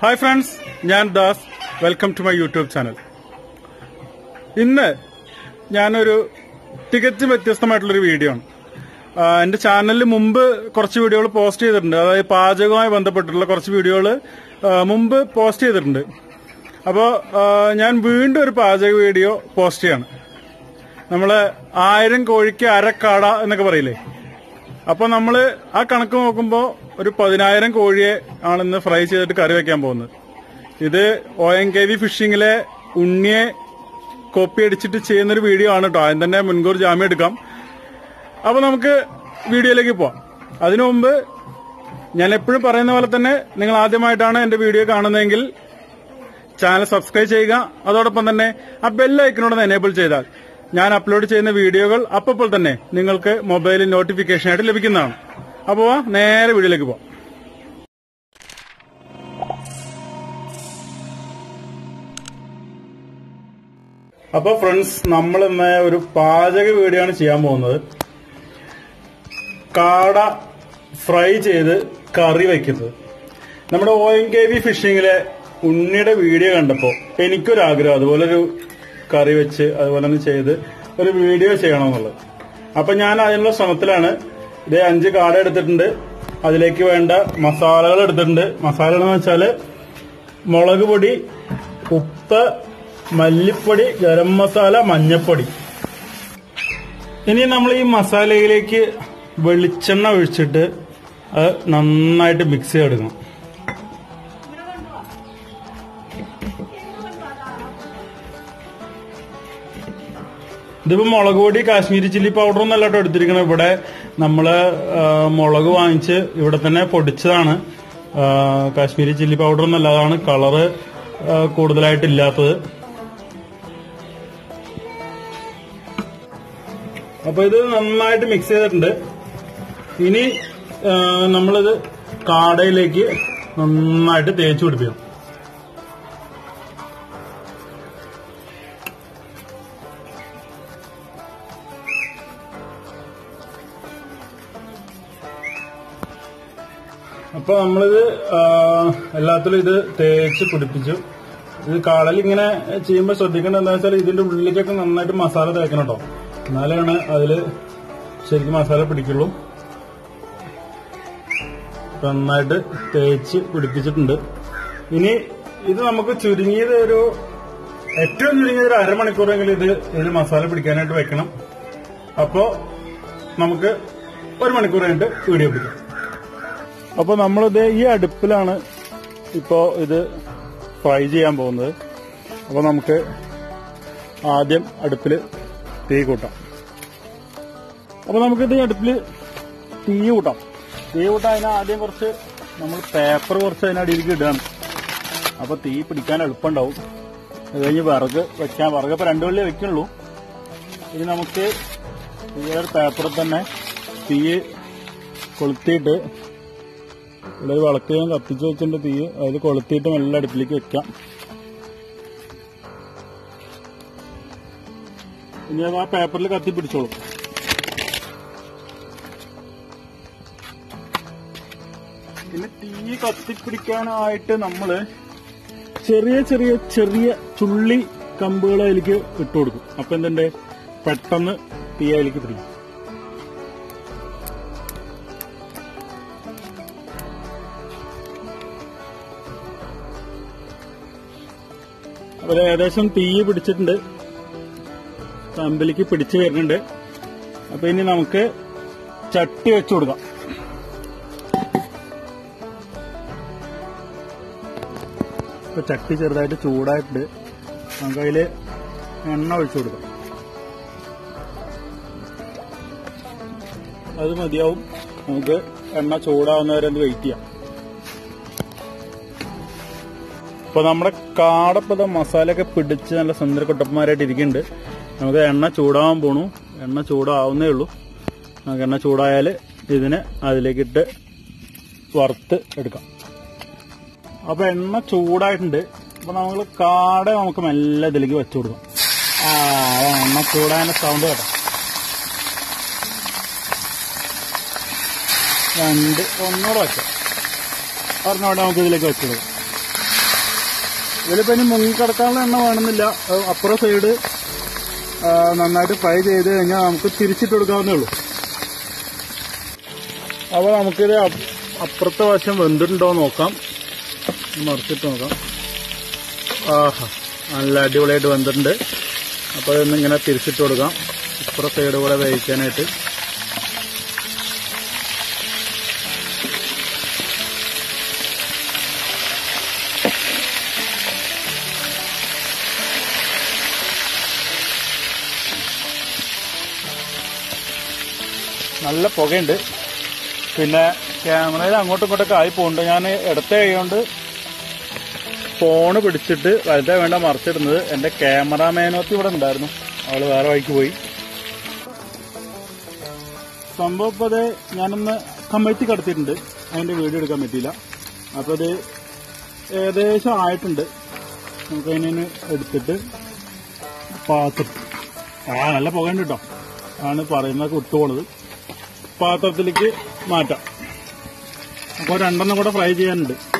Hi friends ഞാൻ Das. Welcome to my YouTube channel ഇന്ന് ഞാനൊരു തികച്ചും വ്യത്യസ്തമായിട്ടുള്ളൊരു വീഡിയോ ആണ്. എന്റെ ചാനലിൽ മുമ്പ് കുറച്ച് വീഡിയോകൾ പോസ്റ്റ് ചെയ്തിട്ടുണ്ട്. അതായത് പാചകവുമായി ബന്ധപ്പെട്ടിട്ടുള്ള കുറച്ച് വീഡിയോകൾ മുമ്പ് പോസ്റ്റ് ചെയ്തിട്ടുണ്ട്. അപ്പോൾ ഞാൻ വീണ്ടും ഒരു പാചക വീഡിയോ പോസ്റ്റ് ചെയ്യാണ്. നമ്മൾ ആയിരം കോഴിക്ക് അരക്കാട എന്നൊക്കെ പറയില്ലേ? അപ്പൊ നമ്മൾ ആ കണക്ക് നോക്കുമ്പോ ഒരു പതിനായിരം കോഴിയെ ആണ് ഇന്ന് ഫ്രൈ ചെയ്തിട്ട് കറി വെക്കാൻ പോകുന്നത്. ഇത് ഒ എൻ കെ വി ഫിഷിങ്ങിലെ ഉണ്ണിയെ കോപ്പി അടിച്ചിട്ട് ചെയ്യുന്നൊരു വീഡിയോ ആണ് കേട്ടോ ആദ്യം തന്നെ മുൻകൂർ ജാമ്യം എടുക്കാം. അപ്പൊ നമുക്ക് വീഡിയോയിലേക്ക് പോവാം. അതിനു മുമ്പ് ഞാൻ എപ്പോഴും പറയുന്ന പോലെ തന്നെ നിങ്ങൾ ആദ്യമായിട്ടാണ് എന്റെ വീഡിയോ കാണുന്നതെങ്കിൽ ചാനൽ സബ്സ്ക്രൈബ് ചെയ്യുക. അതോടൊപ്പം തന്നെ ആ ബെല്ലൈക്കനോട് എനേബിൾ ചെയ്താൽ ഞാൻ അപ്ലോഡ് ചെയ്യുന്ന വീഡിയോകൾ അപ്പോൾ തന്നെ നിങ്ങൾക്ക് മൊബൈലിൽ നോട്ടിഫിക്കേഷൻ ആയിട്ട് ലഭിക്കുന്നതാണ്. അപ്പോൾ നേരെ വീഡിയോയിലേക്ക് പോവാം. അപ്പൊ ഫ്രണ്ട്സ് നമ്മൾ ഇന്ന് ഒരു പാചക വീഡിയോ ആണ് ചെയ്യാൻ പോകുന്നത്. കാട ഫ്രൈ ചെയ്ത് കറി വയ്ക്കുന്നത് നമ്മുടെ ഒ എൻ കെ വി ഫിഷിങ്ങിലെ ഉണ്ണിയുടെ വീഡിയോ കണ്ടപ്പോ എനിക്കൊരാഗ്രഹം അതുപോലെ ഒരു കറി വെച്ച് അതുപോലെ ഒന്ന് ചെയ്ത് ഒരു വീഡിയോ ചെയ്യണമെന്നുള്ളത്. അപ്പൊ ഞാൻ അതിനുള്ള ശ്രമത്തിലാണ്. ഇതേ അഞ്ച് കാട എടുത്തിട്ടുണ്ട്. അതിലേക്ക് വേണ്ട മസാലകൾ എടുത്തിട്ടുണ്ട്. മസാല എന്ന് വെച്ചാൽ മുളക് പൊടി ഉപ്പ് മല്ലിപ്പൊടി ഗരം മസാല മഞ്ഞപ്പൊടി. ഇനി നമ്മൾ ഈ മസാലയിലേക്ക് വെളിച്ചെണ്ണ ഒഴിച്ചിട്ട് അത് നന്നായിട്ട് മിക്സ് ചെയ്തെടുക്കണം. ഇതിപ്പോ മുളക് പൊടി കാശ്മീരി ചില്ലി പൗഡർ ഒന്നല്ല കേട്ടോ എടുത്തിരിക്കണം ഇവിടെ നമ്മൾ മുളക് വാങ്ങിച്ച് ഇവിടെ തന്നെ പൊടിച്ചതാണ്. കാശ്മീരി ചില്ലി പൗഡർ ഒന്നല്ല അതാണ് കളറ് കൂടുതലായിട്ട് കൂടുതലായിട്ടില്ലാത്തത് അപ്പൊ ഇത് നന്നായിട്ട് മിക്സ് ചെയ്തിട്ടുണ്ട്. ഇനി നമ്മളിത് കാടയിലേക്ക് നന്നായിട്ട് തേച്ചു പിടിപ്പിക്കണം. അപ്പൊ നമ്മളിത് എല്ലാത്തിലും ഇത് തേച്ച് പിടിപ്പിച്ചു ഇത് കാളൽ ഇങ്ങനെ ചെയ്യുമ്പോൾ ശ്രദ്ധിക്കേണ്ട എന്താ വെച്ചാൽ ഇതിന്റെ ഉള്ളിലേക്കൊക്കെ നന്നായിട്ട് മസാല തേക്കണം കേട്ടോ എന്നാലാണ് അതിൽ ശരിക്കും മസാല പിടിക്കുള്ളൂ. നന്നായിട്ട് തേച്ച് പിടിപ്പിച്ചിട്ടുണ്ട്. ഇനി ഇത് നമുക്ക് ചുരുങ്ങിയത് ഒരു ഏറ്റവും ചുരുങ്ങിയത് ഒരു അരമണിക്കൂറെങ്കിലും ഇത് ഇതിൽ മസാല പിടിക്കാനായിട്ട് വെക്കണം. അപ്പോ നമുക്ക് ഒരു മണിക്കൂർ കഴിഞ്ഞിട്ട് വീഡിയോ പിടിക്കാം. അപ്പൊ നമ്മളിത് ഈ അടുപ്പിലാണ് ഇപ്പോ ഇത് ഫ്രൈ ചെയ്യാൻ പോകുന്നത്. അപ്പൊ നമുക്ക് ആദ്യം അടുപ്പിൽ തീ കൂട്ടാം. അപ്പൊ നമുക്കിത് അടുപ്പിൽ തീ കൂട്ടാം. തീ കൂട്ടാൻ അതിന് ആദ്യം കുറച്ച് നമ്മൾ പേപ്പർ കുറച്ച് അതിനടിയിലേക്ക് ഇടുകയാണ്. അപ്പൊ തീ പിടിക്കാൻ എളുപ്പമുണ്ടാവും. അത് കഴിഞ്ഞ് വിറക് വെക്കാൻ വിറക് ഇപ്പൊ രണ്ടു വള്ളി വെക്കുള്ളൂ ഇനി നമുക്ക് ഈ ഒരു പേപ്പറിൽ തന്നെ തീ കൊളുത്തിയിട്ട് ഇവിടെ ഒരു വിളക്ക് ഞാൻ കത്തിച്ച് വെച്ചിട്ടുണ്ട് തീ. അതിൽ കൊളുത്തിയിട്ട് മെല്ലെ അടുപ്പിലേക്ക് വെക്കാം. ഇനി അത് ആ പേപ്പറിൽ കത്തി പിടിച്ചോളും. പിന്നെ തീ കത്തിപ്പിടിക്കാനായിട്ട് നമ്മൾ ചെറിയ ചെറിയ ചെറിയ ചുള്ളി കമ്പുകൾ അതിലേക്ക് ഇട്ട് കൊടുക്കും. അപ്പൊ എന്തുണ്ട്? പെട്ടെന്ന് തീ അതിലേക്ക് പിടിക്കും. അപ്പോൾ ഏകദേശം തീ പിടിച്ചിട്ടുണ്ട്. തമ്പിലേക്ക് പിടിച്ചു വരുന്നുണ്ട്. അപ്പൊ ഇനി നമുക്ക് ചട്ടി വെച്ചു കൊടുക്കാം. ഇപ്പൊ ചട്ടി ചെറുതായിട്ട് ചൂടായിട്ടുണ്ട്. നമുക്ക് അതിൽ എണ്ണ ഒഴിച്ചു കൊടുക്കാം. അത് മതിയാവും. നമുക്ക് എണ്ണ ചൂടാവുന്നവരെ വെയിറ്റ് ചെയ്യാം. അപ്പൊ നമ്മുടെ കാടപ്പത മസാലയൊക്കെ പിടിച്ച് നല്ല സുന്ദര കുട്ടപ്പന്മാരായിട്ട് ഇരിക്കുന്നുണ്ട്. നമുക്ക് എണ്ണ ചൂടാവാൻ പോണു. എണ്ണ ചൂടാവുന്നേ ഉള്ളൂ. നമുക്ക് എണ്ണ ചൂടായാൽ ഇതിനെ അതിലേക്കിട്ട് വറുത്ത് എടുക്കാം. അപ്പൊ എണ്ണ ചൂടായിട്ടുണ്ട്. അപ്പൊ നമ്മൾ കാട നമുക്ക് മെല്ലെ ഇതിലേക്ക് വെച്ചു കൊടുക്കാം. ആ എണ്ണ ചൂടായ സൗണ്ട് കേട്ടോ. രണ്ട് ഒന്നുകൂടെ വെക്കാം. ഒരെണ്ണോടെ നമുക്ക് ഇതിലേക്ക് വെച്ചു കൊടുക്കാം. ഇതിലിപ്പോ ഇനി മുങ്ങിക്കിടക്കാനുള്ള എണ്ണ വേണമെന്നില്ല. അപ്പുറ സൈഡ് നന്നായിട്ട് ഫ്രൈ ചെയ്ത് കഴിഞ്ഞാൽ നമുക്ക് തിരിച്ചിട്ട് കൊടുക്കാവുന്നേ ഉള്ളൂ. അപ്പോൾ നമുക്കിത് അപ്പ് അപ്പുറത്തെ വശം വെന്തിട്ടുണ്ടോ നോക്കാം. മറിച്ചിട്ട് നോക്കാം. ആഹാ നല്ല അടിപൊളിയായിട്ട് വെന്തിട്ടുണ്ട്. അപ്പോൾ ഇന്നിങ്ങനെ തിരിച്ചിട്ട് കൊടുക്കാം. ഇപ്പുറ സൈഡ് കൂടെ വേവിക്കാനായിട്ട്. നല്ല പുകയുണ്ട്. പിന്നെ ക്യാമറയിൽ അങ്ങോട്ടും ഇങ്ങോട്ടൊക്കെ ആയി പോകുന്നുണ്ട് ഞാൻ ഇടത്തെ കൈകൊണ്ട് ഫോണ് പിടിച്ചിട്ട് വലുതെ വേണ്ട മറിച്ചിടുന്നത് എന്റെ ക്യാമറാമാനോത്തി ഇവിടെ ഉണ്ടായിരുന്നു. അവൾ വേറെ വഴിക്ക് പോയി. സംഭവം ഇപ്പോൾ അത് ഞാനൊന്ന് കമ്മിറ്റി കടത്തിയിട്ടുണ്ട്. അതിന്റെ വീഡിയോ എടുക്കാൻ പറ്റിയില്ല. അപ്പൊ അത് ഏകദേശം ആയിട്ടുണ്ട്. നമുക്ക് അതിനെ എടുത്തിട്ട് പാത്രം. ആ നല്ല പുകയുണ്ട് കേട്ടോ. ആണ് പറയുന്നതൊക്കെ വിട്ടുപോണത് പാത്രത്തിലേക്ക് മാറ്റാം. അപ്പോൾ രണ്ടെണ്ണം കൂടെ ഫ്രൈ ചെയ്യാനുണ്ട്.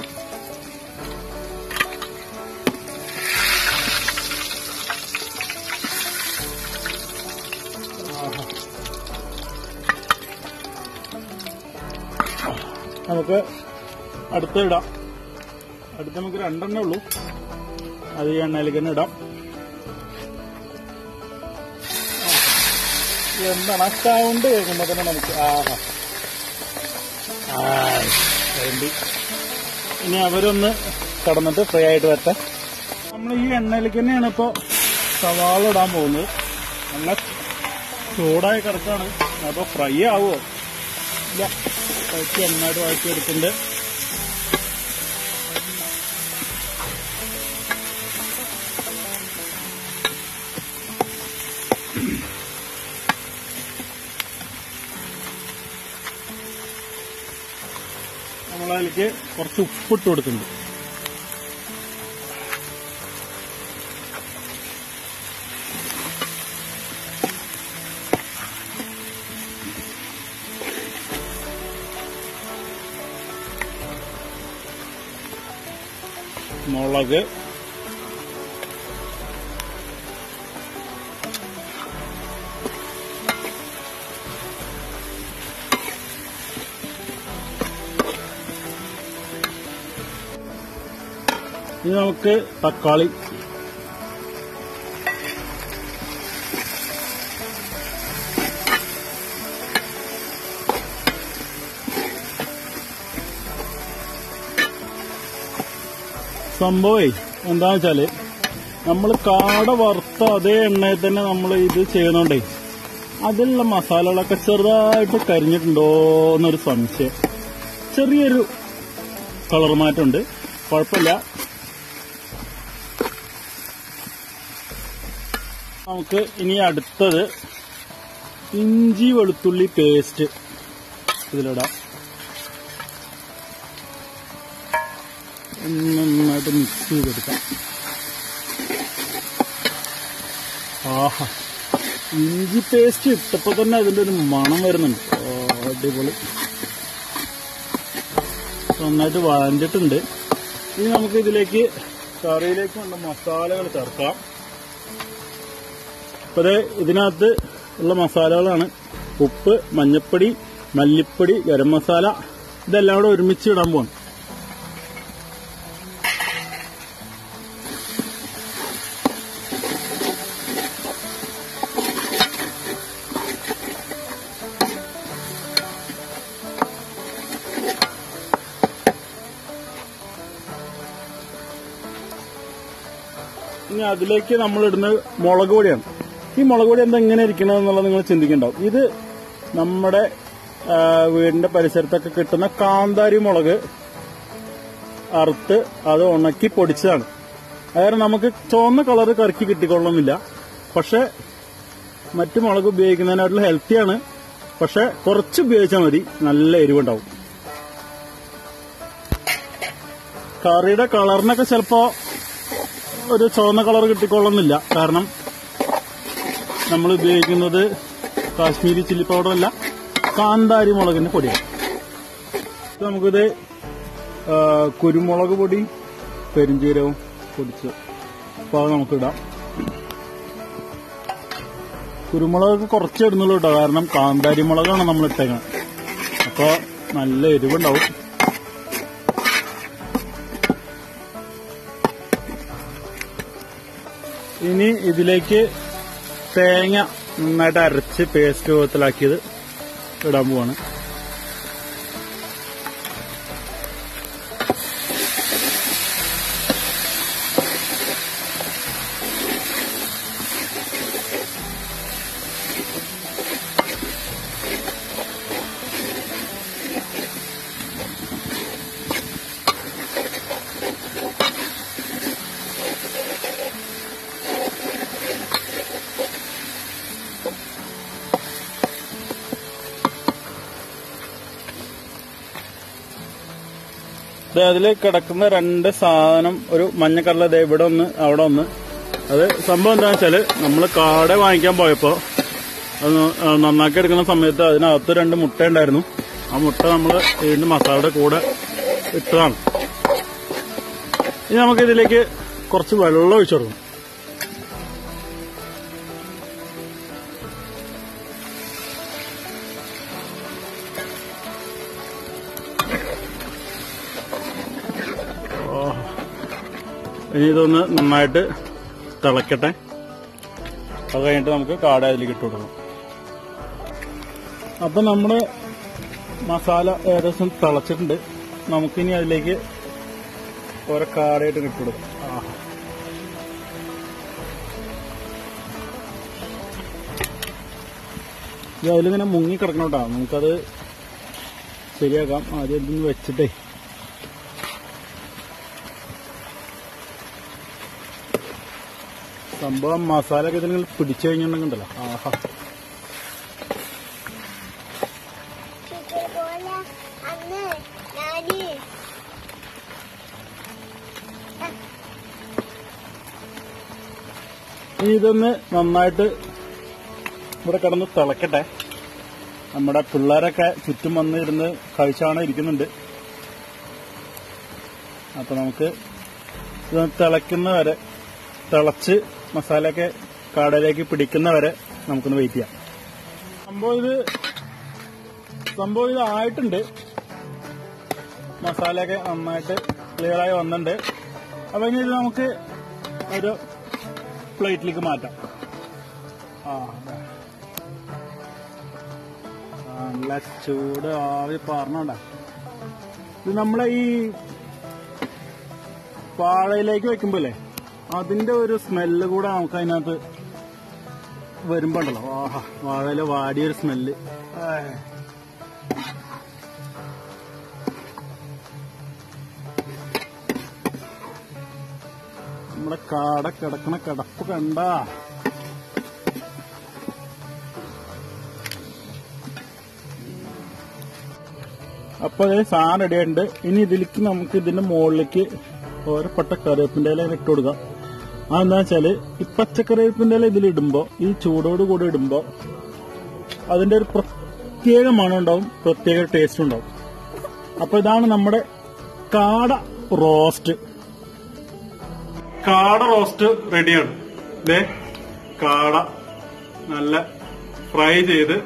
നമുക്ക് അടുത്ത ഇടാം. അടുത്ത് നമുക്ക് രണ്ടെണ്ണേ ഉള്ളൂ. അത് ഈ എണ്ണയിലേക്ക് തന്നെ ഇടാം. എന്താണ്? ആ സൗണ്ട് കേൾക്കുമ്പോ തന്നെ നമുക്ക് ആഹാ. ഇനി അവരൊന്ന് കടന്നിട്ട് ഫ്രൈ ആയിട്ട് വരട്ടെ. നമ്മൾ ഈ എണ്ണയിലേക്ക് തന്നെയാണ് ഇപ്പൊ സവാള ഇടാൻ പോകുന്നത്. നല്ല ചൂടായി കിടക്കാണ്. അപ്പൊ ഫ്രൈ ആവുമോ ഇല്ല. വഴറ്റി എണ്ണയായിട്ട് വഴറ്റി എടുക്കുന്നുണ്ട് നമ്മളതിലേക്ക് കുറച്ച് ഉപ്പിട്ട് കൊടുക്കുന്നുണ്ട് മുളക് ഇനി നമുക്ക് തക്കാളി. സംഭവേ എന്താന്ന് വെച്ചാൽ നമ്മൾ കാട വറുത്ത അതേ എണ്ണയിൽ തന്നെ നമ്മൾ ഇത് ചെയ്യണോണ്ടേ അതിലുള്ള മസാലകളൊക്കെ ചെറുതായിട്ട് കരിഞ്ഞിട്ടുണ്ടോ എന്നൊരു സംശയം. ചെറിയൊരു കളർ മാറ്റമുണ്ട്. കുഴപ്പമില്ല. നമുക്ക് ഇനി അടുത്തത് ഇഞ്ചി വെളുത്തുള്ളി പേസ്റ്റ് ഇതിലിടാം. നന്നായിട്ട് മിക്സ് ചെയ്തെടുക്കാം. ആഹാ. ഇഞ്ചി പേസ്റ്റ് ഇട്ടപ്പോൾ തന്നെ അതിന്റെ ഒരു മണം വരുന്നുണ്ട്. അടിപൊളി. നന്നായിട്ട് വഴഞ്ഞിട്ടുണ്ട് ഇനി നമുക്ക് ഇതിലേക്ക് കറിയിലേക്ക് വേണ്ട മസാലകൾ ചേർക്കാം. അപ്പൊ അത് ഇതിനകത്ത് ഉള്ള മസാലകളാണ്. ഉപ്പ് മഞ്ഞപ്പൊടി മല്ലിപ്പൊടി ഗരം മസാല. ഇതെല്ലാം കൂടെ ഒരുമിച്ച് ഇടാൻ പോകണം ഇനി അതിലേക്ക് നമ്മൾ ഇടുന്നത് മുളക് പൊടിയാണ്. ഈ മുളക് പൊടി എന്താ ഇങ്ങനെ ഇരിക്കണത് എന്നുള്ളത് നിങ്ങൾ ചിന്തിക്കണ്ടാവും. ഇത് നമ്മുടെ വീടിന്റെ പരിസരത്തൊക്കെ കിട്ടുന്ന കാന്താരി മുളക് അറുത്ത് അത് ഉണക്കി പൊടിച്ചതാണ്. അതായത് നമുക്ക് ചുവന്ന കളർ കറക്കി കിട്ടിക്കൊള്ളുന്നില്ല പക്ഷെ മറ്റു മുളക് ഉപയോഗിക്കുന്നതിനായിട്ടുള്ള ഹെൽത്തിയാണ് പക്ഷെ കുറച്ച് ഉപയോഗിച്ചാൽ മതി. നല്ല എരിവുണ്ടാവും. കറിയുടെ കളറിനൊക്കെ ചിലപ്പോ ഒരു ചുവന്ന കളർ കിട്ടിക്കൊള്ളുന്നില്ല കാരണം നമ്മൾ ഉപയോഗിക്കുന്നത് കാശ്മീരി ചില്ലി പൗഡർ അല്ല കാന്താരി മുളകിന്റെ പൊടിയാണ്. നമുക്കിത് കുരുമുളക് പൊടി പെരിഞ്ചീരവും പൊടിച്ച് അപ്പോൾ അത് നമുക്കിടാം. കുരുമുളക് കുറച്ച് ഇടുന്നുള്ളൂ കേട്ടോ കാരണം കാന്താരി മുളകാണ് നമ്മൾ ഇട്ടേക്കുന്നത് അപ്പോൾ നല്ല എരിവുണ്ടാവും. ഇനി ഇതിലേക്ക് തേങ്ങ നന്നായിട്ട് അരച്ച് പേസ്റ്റ് രൂപത്തിലാക്കിയത് ഇടാൻ പോവാണ്. അതിൽ കിടക്കുന്ന രണ്ട് സാധനം ഒരു മഞ്ഞ കളർ ദേ ഇവിടെ ഒന്ന് അവിടെ ഒന്ന് അത് സംഭവം എന്താ വെച്ചാൽ നമ്മൾ കാട വാങ്ങിക്കാൻ പോയപ്പോ അത് നന്നാക്കി എടുക്കുന്ന സമയത്ത് അതിനകത്ത് രണ്ട് മുട്ട ഉണ്ടായിരുന്നു. ആ മുട്ട നമ്മൾ വീണ്ടും മസാലയുടെ കൂടെ ഇട്ടതാണ്. ഇനി നമുക്ക് ഇതിലേക്ക് കുറച്ച് വെള്ളം ഒഴിച്ചു കൊടുക്കണം ഇനി ഇതൊന്ന് നന്നായിട്ട് തിളക്കട്ടെ. അത് കഴിഞ്ഞിട്ട് നമുക്ക് കാട അതിലേക്ക് ഇട്ട് കൊടുക്കണം. അപ്പം നമ്മുടെ മസാല ഏകദേശം തിളച്ചിട്ടുണ്ട്. നമുക്കിനി അതിലേക്ക് ഓരോ കാടയായിട്ട് ഇട്ട് കൊടുക്കാം. ഇത് അതിലിങ്ങനെ മുങ്ങി കിടക്കണം കേട്ടോ. നമുക്കത് ശരിയാക്കാം. ആദ്യം ഇതൊന്ന് വെച്ചിട്ടേ. സംഭവം മസാല ഒക്കെ ഇതിൽ പിടിച്ചു കഴിഞ്ഞിട്ടുണ്ടെങ്കിലോ ആഹാ. ഇതൊന്ന് നന്നായിട്ട് ഇവിടെ കിടന്ന് തിളക്കട്ടെ. നമ്മുടെ പിള്ളേരൊക്കെ ചുറ്റും വന്ന് ഇരുന്ന് കഴിച്ചാണ് ഇരിക്കുന്നുണ്ട്. അപ്പൊ നമുക്ക് ഇതൊന്ന് തിളക്കുന്ന വരെ തിളച്ച് മസാലയൊക്കെ കാടയിലേക്ക് പിടിക്കുന്ന വരെ നമുക്കൊന്ന് വെയിറ്റ് ചെയ്യാം. സംഭവം ഇത് സംഭവം ഇത് ആയിട്ടുണ്ട്. മസാലയൊക്കെ നന്നായിട്ട് ക്ലിയറായി വന്നിട്ടുണ്ട്. അപ്പൊ ഇനി ഇത് നമുക്ക് ഒരു പ്ലേറ്റിലേക്ക് മാറ്റാം. ആ. നല്ല ചൂട്. ആവി പറഞ്ഞോണ്ട ഇത് നമ്മളെ ഈ വാഴയിലേക്ക് വെക്കുമ്പോല്ലേ അതിന്റെ ഒരു സ്മെല്ല് കൂടെ നമുക്ക് അതിനകത്ത് വരുമ്പോണ്ടല്ലോ. ആഹാ വാഴയില വാടിയൊരു സ്മെല്ല്. നമ്മുടെ കാട കിടക്കണ കിടപ്പ് കണ്ട. അപ്പൊ സാധനം റെഡിയായിട്ടുണ്ട് ഇനി ഇതിലേക്ക് നമുക്ക് ഇതിന്റെ മുകളിലേക്ക് ഓരോ പട്ട കറിവേപ്പിന്റെ ഇല അതെന്താ വെച്ചാൽ ഈ പച്ചക്കറിവേപ്പിന്റെ ഇല ഇതിലിടുമ്പോ ഈ ചൂടോട് കൂടെ ഇടുമ്പോ അതിന്റെ ഒരു പ്രത്യേക മണം ഉണ്ടാവും പ്രത്യേക ടേസ്റ്റ് ഉണ്ടാവും. അപ്പൊ ഇതാണ് നമ്മുടെ കാട റോസ്റ്റ് കാട റോസ്റ്റ് റെഡിയാണ് ദേ കാട നല്ല ഫ്രൈ ചെയ്ത്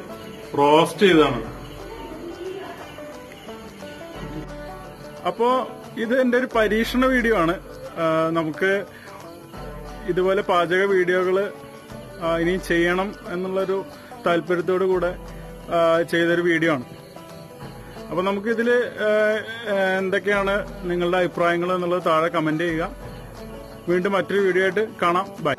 റോസ്റ്റ് ചെയ്താണ് അപ്പോ ഇത് എന്റെ ഒരു പരീക്ഷണ വീഡിയോ ആണ്. നമുക്ക് ഇതുപോലെ പാചക വീഡിയോകൾ ഇനി ചെയ്യണം എന്നുള്ളൊരു താല്പര്യത്തോടു കൂടെ ചെയ്തൊരു വീഡിയോ ആണ്. അപ്പൊ നമുക്കിതിൽ എന്തൊക്കെയാണ് നിങ്ങളുടെ അഭിപ്രായങ്ങൾ എന്നുള്ളത് താഴെ കമന്റ് ചെയ്യുക. വീണ്ടും മറ്റൊരു വീഡിയോ ആയിട്ട് കാണാം. ബൈ